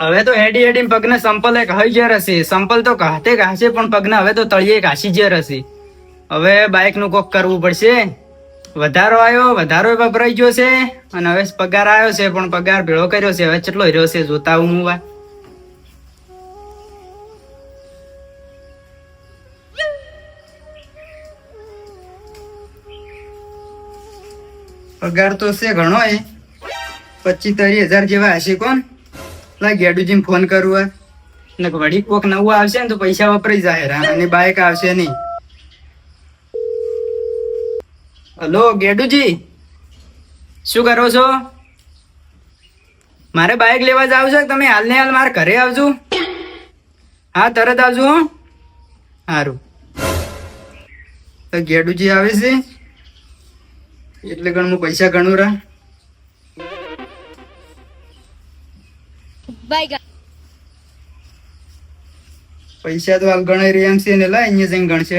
હવે તો હેડી હેડી પગને સંપલ એક હઈ જે હશે સંપલ તો કાતે કાહશે પણ પગને હવે તો તળિયે કાશી જે હશે હવે બાઇકનું કોક કરવું પડશે. વધારો આવ્યો વધારો વપરાઈ ગયો છે. અને હવે પગાર આવ્યો છે, પણ પગાર ભેળો કર્યો છે. હવે કેટલો રહ્યો છે, જોતા હું વા પગાર તો છે ઘણો પચીસ ત્રીસ હજાર જેવા હશે કોણ? લા ગેડુજીને ફોન કરું આ ને વળી કોક નવું આવશે ને તો પૈસા વપરાઈ જાય અને બાઇક આવશે નહીં. હલો ગેડુજી. શું કરો છો? મારે બાઇક લેવા જાવ છે. તમે હાલ ને હાલ મારા ઘરે આવજો. હા તરત આવજો હો. સારું તો ગેડુજી આવે છે. એટલે ગણ હું પૈસા ગણું રા. પૈસા તો હાલ ગણાઈ રહ્યા છે ને લા અહીંયા જઈને ગણશે.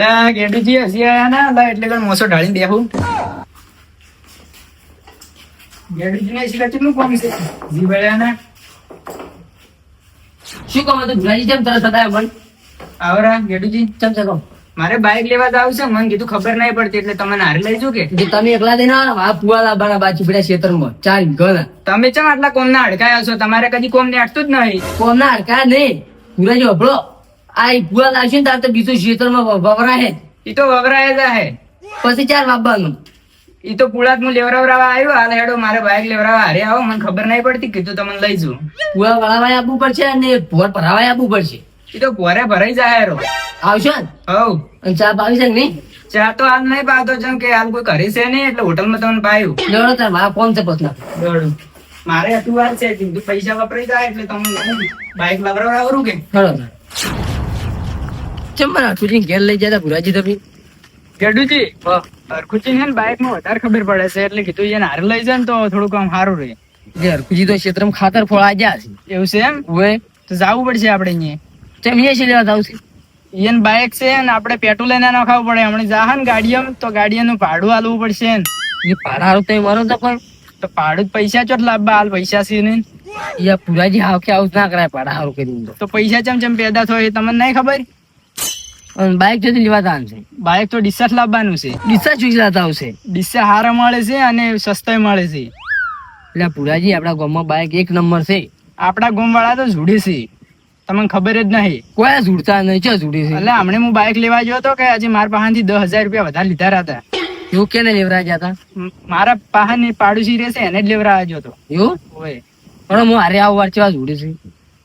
લા ગેડીજી હસી આયા ના? લા એટલે ગણ મોસો ઢાળીને બેહું. ગેડુજી ને શીખા કેટલું કોમ છે? જી બળ્યા ના? શું કહો? તો ભુલાજી જેમ તરત હતા પણ આવરા ગેડુજી ચમ ચમ કહો? મારે બાઇક લેવા તો આવશે મને કીધું ખબર નહીં પડતી એટલે તમે હારે લઈ જો કે? તમે એકલા દઈને આ પુવાલા બાના બાજુ પડ્યા ખેતરમાં ચાલ ઘણા. તમે ચમ આટલા કોમ ના અડકાયા છો? તમારે કદી કોમ ને અટતું જ નહીં. કોમના હરકા નહીં. ભુલાજી હભળો આ ઈ લાવશે ને તાર તો બીજું વ- વવરાય એ તો વવરાય જાય પછી ચાર વાપવાનું એ તો પુળાત હું લેવરાવરાવા આવ્યો હાલ હેડો મારે બાઇક લેવરાવા હારે આવો મને ખબર નહીં પડતી કીધું તમને લઈ જઉં પુવા વળાવાય આપવું પડશે અને ભોર ભરાવાય આપવું પડશે. એ તો પોરે ભરાઈ જાય હેરો. આવશો હવ. ચા પાવી છે નહીં? ચા તો આજ નહીં પાતો જેમ કે આમ કોઈ કરી છે નહીં એટલે હોટલમાં તમને પાયું. જોડો તાર મારા ફોન છે પોતના જોડો મારે હતું વાત છે કીધું પૈસા વપરાઈ જાય એટલે તમને બાઇક લવરાવરાવરું કે? ખરો ચમ મારા અઠુજી ઘેર લઈ જતા ભુરાજી તમે? ગેડુજી હરખુજી છે ને બાઈકમાં વધારે ખબર પડે છે એટલે કીધું એને હારે લઈ જાય ને તો થોડુંક આમ સારું રહે. જે હરખુજી તો ક્ષેત્રમાં ખાતર ફોળા ગયા છે. એવું છે એમ? હોય તો જવું પડશે આપણે અહીંયા. ચમ અહીંયા છે લેવા જાવ છે ઈયન બાઇક છે ને આપણે પેટ્રોલ લઈને નખાવવું પડે. હમણાં જાહન ને ગાડીમાં તો ગાડીનું ભાડું આલવું પડશે ને. એ ભાડા તો મારો તો પણ તો ભાડું પૈસા ચોટ લાવવા હાલ પૈસા છે ને યા પુરાજી હાવ કે આવું ના કરાય ભાડા હારું કરી તો. પૈસા ચમ ચમ પેદા થાય એ તમને નહીં ખબર? બાઇક જતી લેવા તાન છે. બાઇક તો ડિસ્ચાર્જ લાવવાનું છે. ડિસ્ચાર્જ ચૂકી લાતા આવશે. ડિસ્ચાર્જ હારા મળે છે અને સસ્તા મળે છે. એટલે પુરાજી આપણા ગામમાં બાઇક એક નંબર છે. આપણા ગામ વાળા તો જુડે છે. તમને ખબર જ નહીં. કોઈ ઝૂડતા નહીં ચા ઝૂડી છે? એટલે હમણે હું બાઇક લેવા ગયો હતો કે આજે મારા પાસેથી દસ હજાર રૂપિયા વધારે લીધા હતા એવું કેને લેવરા ગયા હતા મારા પાસે પાડોશી રહેશે એને જ લેવરા આવ્યો હતો એવું? હોય પણ હું હારે આવું વાર ચેવા ઝૂડી છું?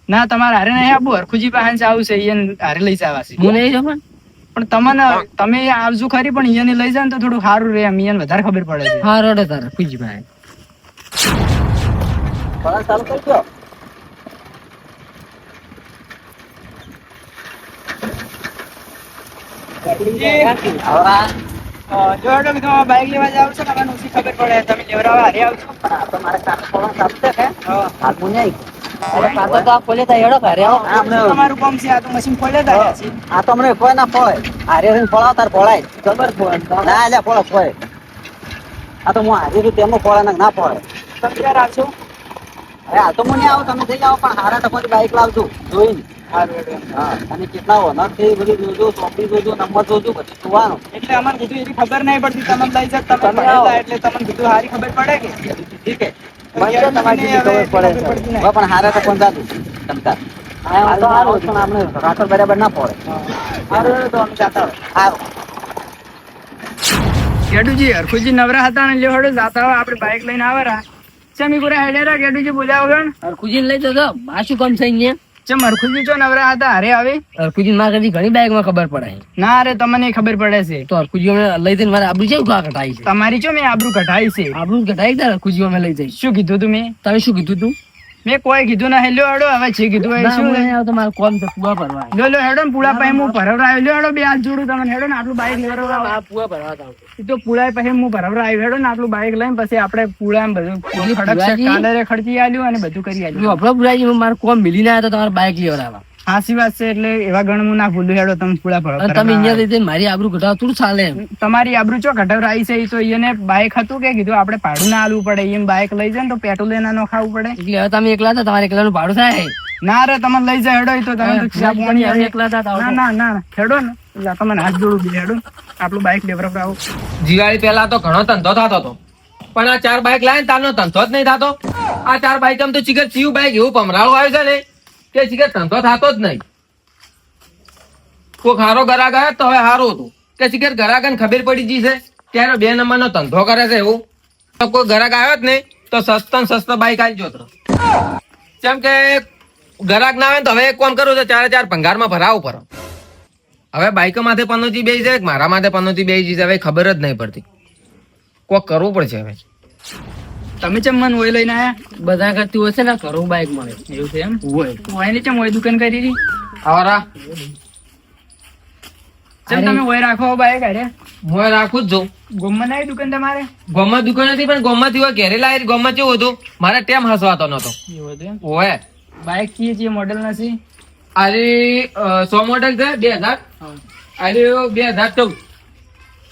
ના તમારે હારે નહીં આપવું હરખુજી પાસે આવું છે એને હારે લઈ જવાશે હું નહીં જવા પણ તમને તમે આવજો ખરી પણ ઈયને લઈ જાય તો થોડું સારું રહે એમ ઈયને વધારે ખબર પડે છે. હા રડે તારા ખુજી ભાઈ. જો હેડો કે તમારે બાઇક લેવા જાવ છો તમને ઓછી ખબર પડે તમે લેવરાવા હારે કામ છે આ તો આ તો અમને કોઈ ના ના હું ના ના નહીં જઈ પણ બાઈક લાવજો હેડો. હા અને કેટલા હોનર છે એ બધું જોજો ચોપડી જોજો નંબર જોજો બધું જોવાનું એટલે અમારે કીધું એની ખબર નહીં પડતી તમે લઈ જાવ તમે તમે ભણેલા એટલે તમને કીધું સારી ખબર પડે કે? ઠીક છે. મને મને તમારી હવે જેટલી ખબર પડે ખબર પડતી છે નહીં. હવે પણ હારે તો પણ જાતું તમતા બરાબર ના પડે હારું તો અમે જાતા હોય. ગેડુજી હરખુજી નવરા હતા ને લ્યો હેડો જાતા હોય આપણે બાઇક લઈને આવેરા ચમી પૂરા હેડેરા ગેડુજી બોલ્યા વગર હરખુજી લઈ જતો આ શું કામ છે અહીંયા? ચમ હરખુજી જો નવરા હતા? અરે આવે? અરખુજી માર કદી ઘણી બેગમાં ખબર પડે ના અરે તમને ખબર પડે છે. તો અરખુજી અમે લઈ જઈને મારે આબરૂ કેવું કટાઈ છે? તમારી ચો મેં આબરૂ કઢાઈ છે? આબરૂ કટાઈ તાર અરખુજી અમે લઈ જઈ શું કીધું તું મેં? તમે શું કીધું તું? મેં કોઈ કીધું ના હેલ્યો હેડો હવે છે કીધું હોય શું હું નહીં મારે કોમ તો પુવા ભરવા લો લો હેડો ને પુળા પાસે હું ભરવરા આવ્યો હેડો બે હાથ જોડું તમને હેડો ને આટલું બાઇક લેવડાવવા આ પુવા ભરવા એ તો પુળા પાસે હું ભરવરા આવ્યો હેડો ને આટલું બાઈક લઈને પછી આપણે પૂળા બધું ખડક કાલરે ખર્ચી આલ્યું અને બધું કરી આલ્યું. આપણો પુરાજી હું મારે કોમ મિલી ના આવ્યો તો તમારે બાઇક લેવડાવવા. સાચી વાત છે એટલે એવા ગણ હું ના ભૂલું હેડો તમે પૂરા પડો તમે અહીંયા રીતે મારી આબરૂ ઘટાવ થોડું ચાલે તમારી આબરૂ ચો ઘટાવરાઈ છે ઈ તો એને બાઇક હતું કે કીધું આપણે ભાડું ના આલવું પડે એમ બાઇક લઈ જાય ને તો પેટ્રોલ એના નો ખાવું પડે. એટલે હવે તમે એકલા હતા તમારે એકલાનું ભાડું થાય. ના રે તમે લઈ જાય હેડો તો તમે તો એકલા હતા ના ના ના ના, હેડો ને. એટલે તમને હાથ જોડું બી હેડો. આપણું બાઇક ડેવલપ આવો દિવાળી પહેલા તો ઘણો ધંધો થતો હતો. પણ આ ચાર બાઇક લાવે ને તારનો ધંધો જ નહીં થતો. આ ચાર બાઇક આમ તો ચીકર ચીવ બાઇક એવું પમરાળો આવ્યું છે ને. કે ચીકર ધંધો થતો જ નહીં. કોઈક હારો ગરાક આવ્યો તો હવે હારો હતું. કે ચીકર ગરાક ખબર પડી છે ત્યારે બે નંબરનો ધંધો કરે છે એવું. તો કોઈ ગરાક આવ્યો જ નહીં, તો સસ્તો ને સસ્તો બાઇક આવી જતો કેમ કે ગરાક ના આવે તો હવે એક કોમ કરવું છે, ચારે ચાર ભંગારમાં ભરાવું પડે. હવે બાઈકો માથે પનોતી બેસી છે, મારા માથે પનોતી બેસી જશે હવે ખબર જ નહીં પડતી. કોક કરવું પડશે હવે. તમે ચમ મન ઓય લઈને આયા? બધા કરતી હોય છે ને કરું બાઈક મળે. એવું છે એમ? ઓય. ની ચમ ઓય દુકાન કરી હતી? આવરા. ચમ તમે ઓય રાખો બાઈક અરે હું રાખું જ જો ગોમમાં નહીં દુકાન તમારે? ગોમમાં દુકાન હતી પણ ગોમમાં થી ઘેરે લાવી ગોમમાં કેવું હતું? મારે ટેમ હસવાતો નતો એવું હતું એમ? ઓય. બાઈક કીએ છે મોડેલ નથી અરે સો મોડેલ છે? બે હજાર? અરે બે હજાર ચૌદ.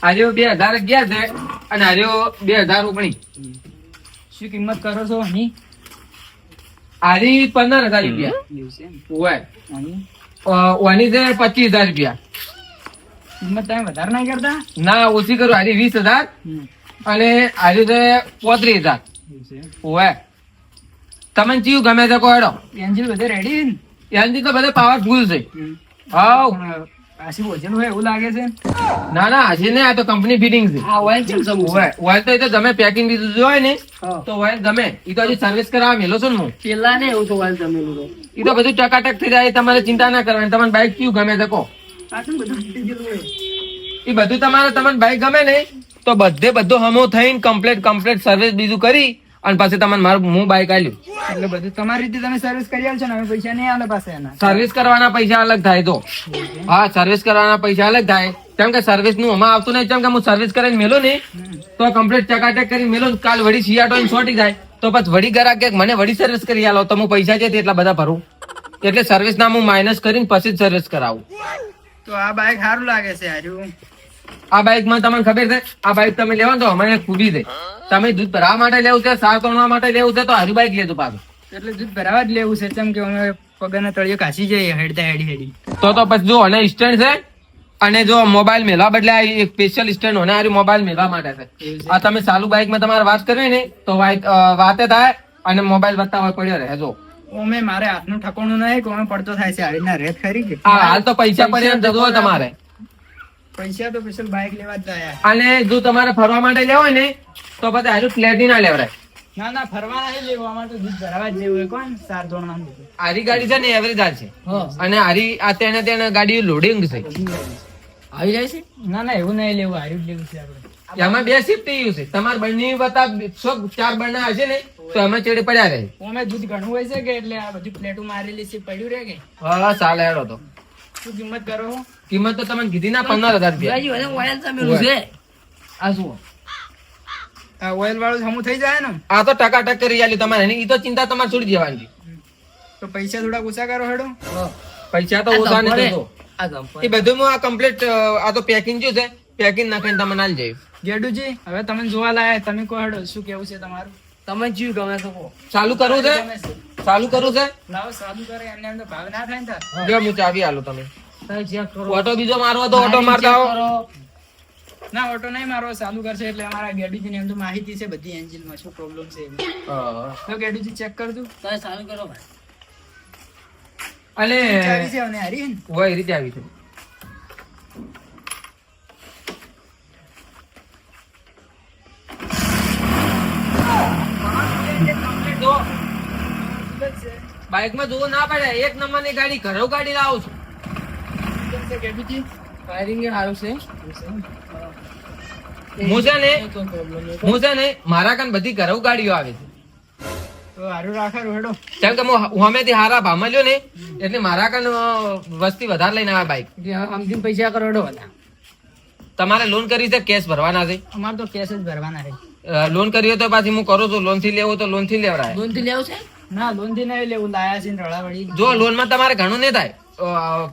આજે બે હજાર અગિયાર છે. અને આજે બે હજાર ઓગણીસ. શું કિંમત કરો છો અહીં? આની પંદર હજાર રૂપિયા. ઓની છે પચીસ હજાર રૂપિયા. કિંમત તમે વધારે ના કરતા? ના ઓછી કરું. આજે વીસ હજાર અને આજે છે પોત્રીસ હજાર. ઓવે તમને ચિયું ગમે છે કોયડો એન્જિન બધે રેડી એન્જિન તો બધે પાવરફુલ છે. હાવ. પણ પાછી હોય એવું લાગે છે? ના ના હજી નહીં આ તો કંપની ફિટિંગ છે. આ ઓઇલ ચમ સમૂહ ઓવે ઓઇલ તો એ તો તમે પેકિંગ દીધું હોય ને તો ઓઇલ ગમે. એ તો હજી સર્વિસ કરવા મેલો છો ને હું. પેલા ને એવું તો ઓઇલ જમેલું તો. એ તો બધું ટકાટક થઈ જાય તમારે ચિંતા ના કરવાની. તમને બાઇક કયું ગમે છે કહો. એ બધું તમારે તમને બાઇક ગમે ને તો બધે બધું હમો થઈને કમ્પ્લેટ કમ્પ્લેટ સર્વિસ બીજું કરી અને પછી તમને મારું હું બાઇક આલ્યું. એટલે બધું તમારી રીતે તમે સર્વિસ કરી આલશો ને અમે પૈસા નહીં આલે પાસે એના. સર્વિસ કરવાના પૈસા અલગ થાય તો. હા સર્વિસ કરવાના પૈસા અલગ થાય. કેમ કે સર્વિસનું આમાં આવતું નહીં કેમ કે હું સર્વિસ કરીને મેલો ને તો કમ્પ્લીટ ચકાટેક કરી મેલો કાલ વળી સિયાટો છોટી જાય. તો પછી વળી ગરા કે મને વળી સર્વિસ કરી આલો તો હું પૈસા છે એટલા બધા ભરું. એટલે સર્વિસ ના હું માઇનસ કરીને પછી જ સર્વિસ કરાવું. તો આ બાઇક સારું લાગે છે હારું આ બાઇકમાં તમને ખબર છે? આ બાઇક તમે લેવા તો અમારે ખૂબી છે તમે દૂધ ભરાવા માટે લેવું છે સાર તોડવા માટે લેવું છે તો હારી બાઇક લેતું પાછું. એટલે દૂધ ભરાવા જ લેવું છે કેમ કે અમે પગના તળિયો કાશી જઈએ હેડતા હેડી હેડી. તો તો પછી જો અને સ્ટેન્ડ છે અને જો મોબાઈલ મેળવા બદલે આ એક સ્પેશિયલ સ્ટેન્ડ હોને હારી મોબાઈલ મેળવા માટે છે. આ તમે ચાલુ બાઇકમાં તમારે વાત કરવી ને તો વાતે થાય અને મોબાઈલ વધતા હોય પડ્યો રહે જો. અમે મારે હાથનું ઠકોણું નહીં કોણ પડતો થાય છે આવી રીતના રેત ખરી કે? હાલ તો પૈસા પડ્યા જતો તમારે. પૈસા તો પછી બાઇક લેવા જ જાય અને જો તમારે ફરવા માટે લેવો હોય ને તો પછી હારું પ્લેટિના લેવરાય. ના ના ફરવા નહીં લેવું અમારે તો દૂધ ભરાવા જ લેવું કોણ? ચાર ધોરણમાં આરી ગાડી છે ને એવરેજ હાલ છે. અને આરી આ તેને તેને ગાડી લોડિંગ છે. આવી જાય છે? ના ના એવું નહીં લેવું હારી જ લેવું છે આપણે. એમાં બે શિફ્ટ એવું છે. તમારે બંને બતા સો ચાર બંને હશે ને તો એમાં ચેડે પડ્યા રહે. અમે દૂધ ઘણું હોય છે કે એટલે આ બધી પ્લેટો મારેલી છે પડ્યું રહે કે? હા ચાલે હેડો તો. શું કિંમત કરો કિંમત તો તમે કીધી ના પંદર હજાર રૂપિયા. ઓઇલ જમેલું છે આ શું? આ ઓઇલ વાળું હમું થઈ જાય ને? આ તો ટકા ટક કરી આલી તમારે એની તો ચિંતા તમારે છોડી દેવાની. તો પૈસા થોડા ઓછા કરો હેડો. પૈસા તો ઓછા. નથી તો એ બધું હું આ કમ્પ્લીટ આ તો પેકિંગ જો છે. પેકિંગ નાખીને તમે આલ જઈ ગેડુજી હવે તમે જોવા લાયા તમે કહો હેડો શું કેવું છે તમારું? તમે જીવ ગમે તો ચાલુ કરવું છે? ચાલુ કરવું છે? લાવો સાદું કરે એમને એમ તો ભાવ ના થાય ને જો હું. ચાવી આલો તમે. ઓટો બીજો મારવો તો ઓટો મારતા આવો. ના ઓટો નહીં મારો ચાલુ કરશે એટલે અમારા ગેડુજી ની એમ તો માહિતી છે બધી એન્જિનમાં શું પ્રોબ્લેમ છે. તો ગેડુજી ચેક કરજો. તમે ચાલુ કરો ભાઈ. અને ચાવી છે અને હારી ને? હોય એ રીતે આવી છે. બાઇકમાં જોવું ના પડે એક નંબરની ગાડી ઘરો ગાડી લાવું છું. ફાયરિંગ સારું છે. હું છે ને. હું છે ને મારા કાન બધી ઘરો ગાડીઓ આવે છે. કેમ કે હું હમેથી હારા લ્યો ને એટલે મારા કાન વસ્તી વધારે લઈને આવ્યા બાઈક પૈસા કરોડો તમારે લોન કરી છે કેશ ભરવાના છે? અમારે તો કેશ જ ભરવાના છે. લોન કરી હોય તો પાછી હું કરું છું લોનથી લેવું તો લોનથી લેવડાય લોનથી લેવું છે? ના લોનથી નહીં લેવું લાયા છે જો લોનમાં તમારે ઘણું નહીં થાય.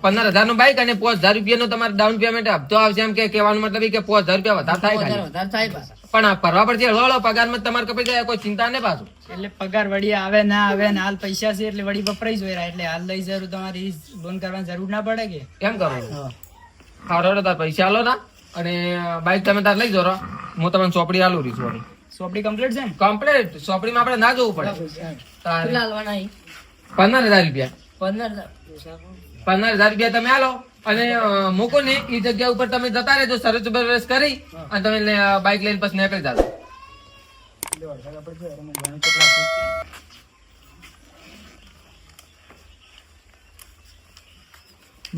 પંદર હજારનું બાઈક અને પાંચ હજાર રૂપિયા નું તમારે ડાઉન પેમેન્ટ હપ્તો આવશે એમ કે કહેવાનો મતલબ કે પાંચ હજાર રૂપિયા વધારે થાય વધારે થાય પણ ભરવા પડશે હળો હળો પગાર પગારમાં તમારે કપાઈ જાય કોઈ ચિંતા નહીં પાછું. એટલે પગાર વળી આવે ના આવે ને હાલ પૈસા છે એટલે વળી વપરાઈ જ હોય એટલે હાલ લઈ જરૂર તમારી લોન કરવાની જરૂર ના પડે કે? કેમ કરવું હારો તાર પૈસા આલો ના. અને બાઈક તમે તાર લઈ જરો. હું તમને ચોપડી આલું વળી સોપડી કમ્પ્લીટ છે ને? કમ્પ્લીટ ચોપડીમાં આપણે ના જવું પડે. તારે. કેટલા હાલવાના અહીં? પંદર હજાર રૂપિયા. પંદર હજાર. પંદર હજાર રૂપિયા તમે આલો અને મૂકો ને. એ જગ્યા ઉપર તમે જતા રહેજો સરસ બરસ કરી અને તમે બાઇક બાઈક લઈને પછી નીકળી જાજો.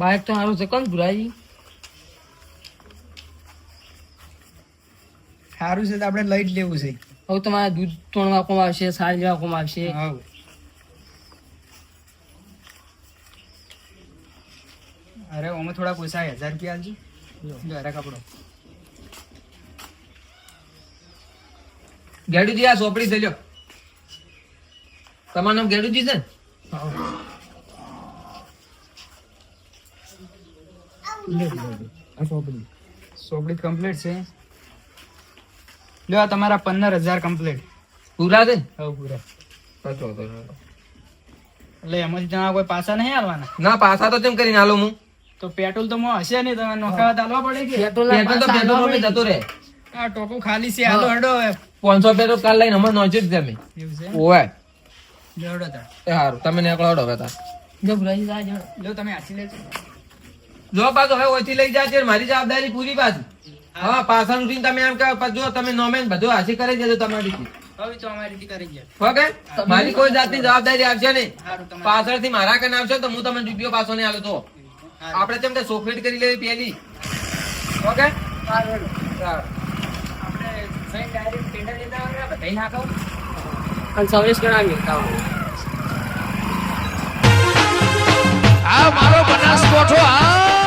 બાઈક તો સારું છે. કોણ ભુરાજી સારું છે તો આપણે લઈ જ લેવું છે. હવે તમારે દૂધ ત્રણ વાપવામાં આવશે સાર જેવા વાપવામાં આવશે. હાવ. અરે ઓમાં થોડા પૈસા હજાર રૂપિયા આલજો જો અરે કપડો. ગેડુજી આ ચોપડી થઈ લ્યો. તમારું નામ ગેડુજી છે? ને સોપડી. કમ્પ્લીટ છે. લ્યો તમારા પંદર હજાર કમ્પ્લીટ પૂરા છે? હવે પૂરા. કશો વાંધો નહીં. એટલે તમારા કોઈ પાસા નહીં આવવાના ના પાસા તો કેમ કરીને હાલો હું? તો પેટ્રોલ તો મોં હશે નહીં તમારે નોખાવા ચાલવા પડે કે? પેટ્રોલ તો પેટ્રોલ હાલવા પંપે જતું રહે. આ ટોકું ખાલી છે હાલો હડો હવે. પાંચસો પેટ્રોલ કાલ લઈને હમણાં નોંધી જ તમે. એવું છે? ઓવે. હડો તાર એ સારું તમે નીકળો હડો બેતા જો ભુરાજી જા જો. તમે હાચી લેજો. જો પાછો હવે ઓછી લઈ છે મારી જવાબદારી પૂરી પાછી. હા પાછળ ઉઠીને તમે એમ કહો જો તમે નોમેન બધું હાસી કરી દેજો તમારી રીતે કરી ગયા. ઓકે મારી કોઈ જાતની જવાબદારી આવશે નહીં. પાછળથી મારા કને આવશે તો હું તમને રૂપિયો પાછો નહીં આલો તો. આપણે તેમ કે સોફેટ કરી લેવી પેલી ઓકે આ મારો બનાસકોઠો આ